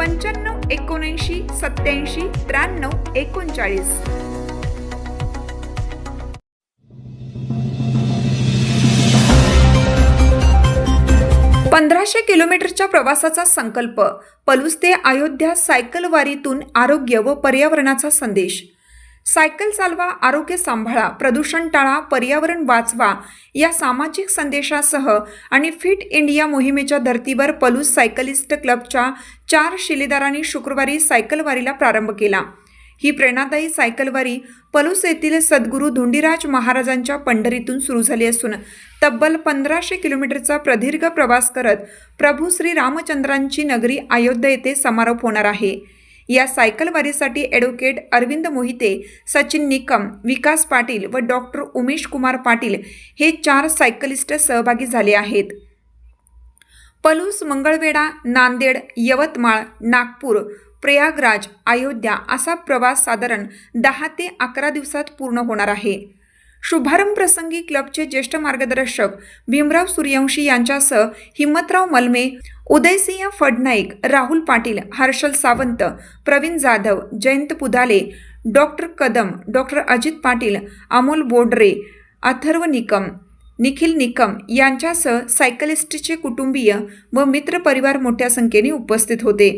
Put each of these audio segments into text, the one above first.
पंच्याण्णव एकोणऐंशी सत्याऐंशी त्र्याण्णव एकोणचाळीस. पंधराशे किलोमीटरच्या प्रवासाचा संकल्प पलूस ते अयोध्या सायकल वारीतून आरोग्य व पर्यावरणाचा संदेश. सायकल चालवा आरोग्य सांभाळा प्रदूषण टाळा पर्यावरण वाचवा या सामाजिक संदेशासह आणि फिट इंडिया मोहिमेच्या धर्तीवर पलूस सायकलिस्ट क्लबच्या चार शिलेदारांनी शुक्रवारी सायकलवारीला प्रारंभ केला. ही प्रेरणादायी सायकलवारी पलूस येथील सद्गुरू धोंडीराज महाराजांच्या पंढरीतून सुरू झाली असून तब्बल पंधराशे किलोमीटरचा प्रदीर्घ प्रवास करत प्रभू श्री रामचंद्रांची नगरी अयोध्या येथे समारोप होणार आहे. या सायकलवारीसाठी ॲडव्होकेट अरविंद मोहिते सचिन निकम विकास पाटील व डॉक्टर उमेश कुमार पाटील हे चार सायकलिस्ट सहभागी झाले आहेत. पलूस मंगळवेढा नांदेड यवतमाळ नागपूर प्रयागराज अयोध्या असा प्रवास साधारण दहा ते अकरा दिवसात पूर्ण होणार आहे. शुभारंभ प्रसंगी क्लबचे ज्येष्ठ मार्गदर्शक भीमराव सूर्यवंशी यांच्यासह हिम्मतराव मलमे उदयसिंह फडनाईक राहुल पाटील हर्षल सावंत प्रवीण जाधव जयंत पुदाले डॉक्टर कदम डॉक्टर अजित पाटील अमोल बोडरे अथर्व निकम निखिल निकम यांच्यासह सायकलिस्टचे कुटुंबीय व मित्रपरिवार मोठ्या संख्येने उपस्थित होते.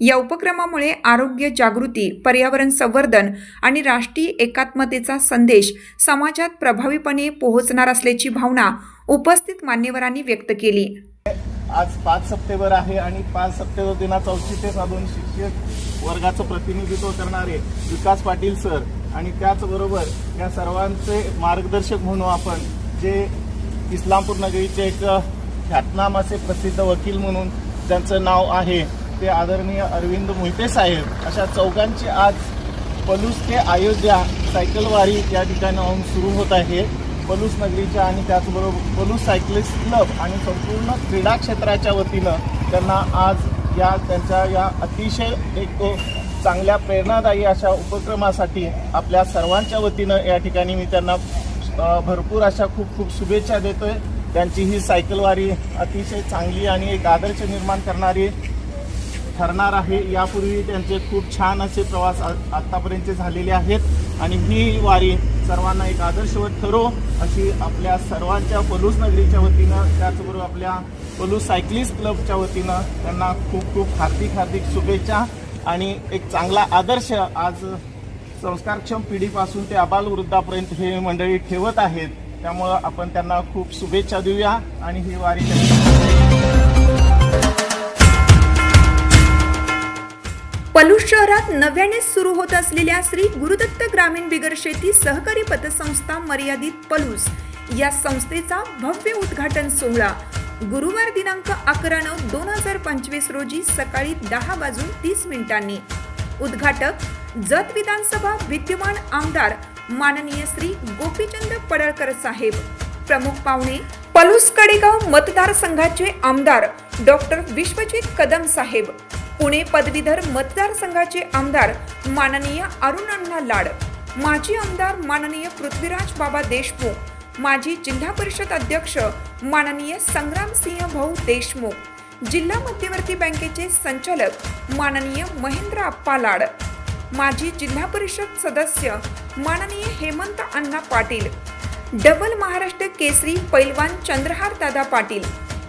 या उपक्रमामुळे आरोग्य जागृती पर्यावरण संवर्धन आणि राष्ट्रीय एकात्मतेचा संदेश समाजात प्रभावीपणे पोहोचणार असल्याची भावना उपस्थित मान्यवरांनी व्यक्त केली. आज पाच सप्टेंबर आहे आणि पाच सप्टेंबर दिनाचं औचित्य साधून शिक्षक वर्गाचं प्रतिनिधित्व करणारे विकास पाटील सर आणि त्याचबरोबर या सर्वांचे मार्गदर्शक म्हणून आपण जे इस्लामपूर नगरीचे एक ख्यातनाम असे प्रसिद्ध वकील म्हणून ज्यांचं नाव आहे ते आदरणीय अरविंद मोहिते साहेब अशा चौघांची आज पलूस ते अयोध्या सायकलवारी या ठिकाणाहून सुरू होत आहे. पलूस नगरीच्या आणि त्याचबरोबर पलूस सायकलिस्ट क्लब आणि संपूर्ण क्रीडा क्षेत्राच्या वतीनं त्यांना आज या त्यांच्या या अतिशय एक चांगल्या प्रेरणादायी अशा उपक्रमासाठी आपल्या सर्वांच्या वतीनं या ठिकाणी मी त्यांना भरपूर अशा खूप खूप शुभेच्छा देतोय. त्यांची ही सायकलवारी अतिशय चांगली आणि एक आदर्श निर्माण करणारी ठरणार आहे. यापूर्वी त्यांचे खूप छान असे प्रवास आत्तापर्यंतचे झालेले आहेत. आणि ही वारी सर्वांना एक आदर्शवत ठरो अशी आपल्या सर्वांच्या पलूस नगरीच्या वतीनं त्याचबरोबर आपल्या पलूस सायक्लिस्ट क्लबच्या वतीनं त्यांना खूप खूप हार्दिक हार्दिक शुभेच्छा. आणि एक चांगला आदर्श आज संस्कारक्षम पिढीपासून ते अबाल वृद्धापर्यंत हे मंडळी ठेवत आहेत. त्यामुळं आपण त्यांना खूप शुभेच्छा देऊया आणि ही वारी पलूस शहरात नव्याने सुरू होत असलेल्या श्री गुरुदत्त ग्रामीण बिगर शेती सहकारी पतसंस्था मर्यादित पलूस या संस्थेचा भव्य उद्घाटन सोहळा. गुरुवार दिनांक अकरा नऊ दोन हजार पंचवीस रोजी सकाळी दहा वाजून तीस मिनिटांनी. उद्घाटक जत विधानसभा विद्यमान आमदार माननीय श्री गोपीचंद पडळकर साहेब. प्रमुख पाहुणे पलूस कडेगाव मतदारसंघाचे आमदार डॉक्टर विश्वजित कदम साहेब. पुणे पदवीधर मतदारसंघाचे आमदार माननीय अरुण अण्णा लाड माजी आमदार माननीय पृथ्वीराज बाबा देशमुख माजी जिल्हा परिषद अध्यक्ष माननीय संग्रामसिंह भाऊ देशमुख जिल्हा मध्यवर्ती बँकेचे संचालक माननीय महेंद्र अप्पा लाड माजी जिल्हा परिषद सदस्य माननीय हेमंत अण्णा पाटील डबल महाराष्ट्र केसरी पैलवान चंद्रहार दादा पाटील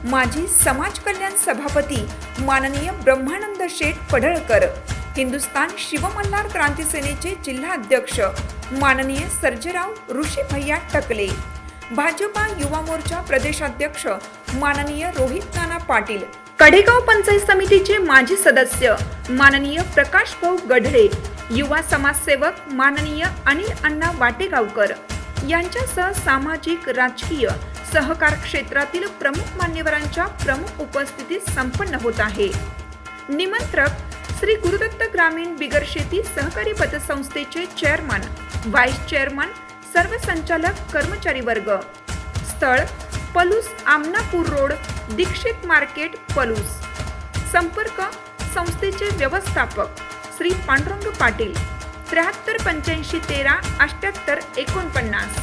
माजी समाज कल्याण सभापती माननीय ब्रह्मानंद शेठ पडळकर हिंदुस्तान शिवमल्हार क्रांती सेनेचे जिल्हाध्यक्ष माननीय सर्जेराव ऋषी भैया टकले भाजपा युवा मोर्चा प्रदेशाध्यक्ष माननीय रोहित नाना पाटील कडेगाव पंचायत समितीचे माजी सदस्य माननीय प्रकाश भाऊ गढळे युवा समाजसेवक माननीय अनिल अण्णा वाटेगावकर यांच्यासह सामाजिक राजकीय सहकार क्षेत्रातील प्रमुख मान्यवरांच्या प्रमुख उपस्थितीत संपन्न होत आहे. निमंत्रक श्री गुरुदत्त ग्रामीण बिगर शेती सहकारी पतसंस्थेचे चेअरमन व्हाईस चेअरमन सर्व संचालक कर्मचारी वर्ग. स्थळ पलूस आमनापूर रोड दीक्षित मार्केट पलूस. संपर्क संस्थेचे व्यवस्थापक श्री पांडुरंग पाटील. त्र्याहत्तर पंच्याऐंशी तेरा अठ्याहत्तर एकोणपन्नास.